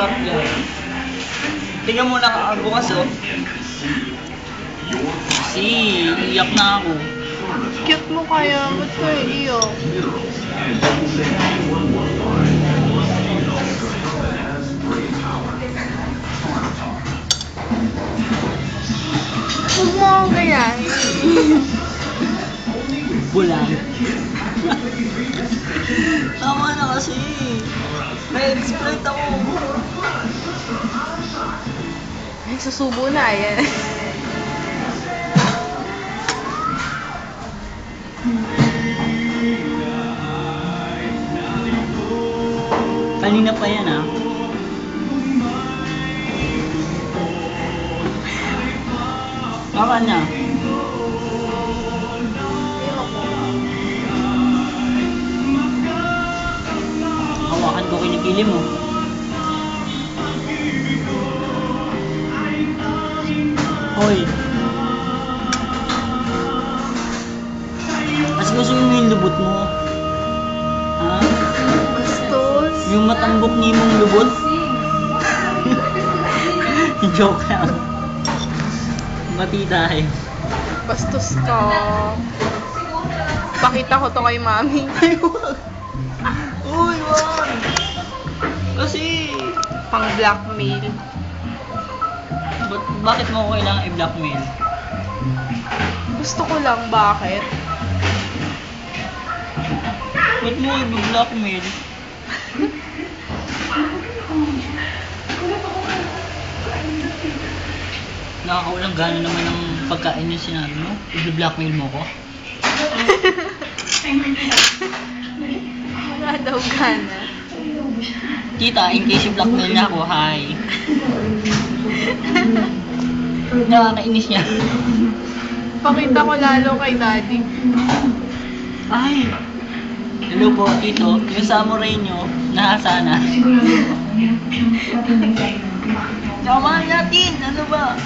stop yan. Tingnan mo nakabukas oh. Si, iyak na ako. Cute mo kaya. Ba't ko iyo? Huwag mo akong ganyan. Bulan. Tama na kasi. Na-exploit ako. Ay, susubo na. Ayan. Kanina pa yan ah. Baka na. Ko kinikili mo. Hoy. Mas gusto mo yung lubot mo. Ha? Bastos. Yung matambok ni mong lubot? Joke lang. Mati tayo. Bastos ka. Pakita ko to kay mami. Ay, wag. Uy, wag. Pang blackmail. ba't, bakit mo ako kailangan i-blackmail? Gusto ko lang, bakit? Ba't mo i-blackmail? Nakakawalang gana naman ng pagkain yung sinabi mo. I-blackmail mo ko? Wala daw gana. Tita, in case i-blackmail niya ako, hi. Nakakainis niya. Pakita ko lalo kay daddy. Ay! Hello po, Tito. Yung samurai nyo, nahasa na. Samahan natin! Ano ba?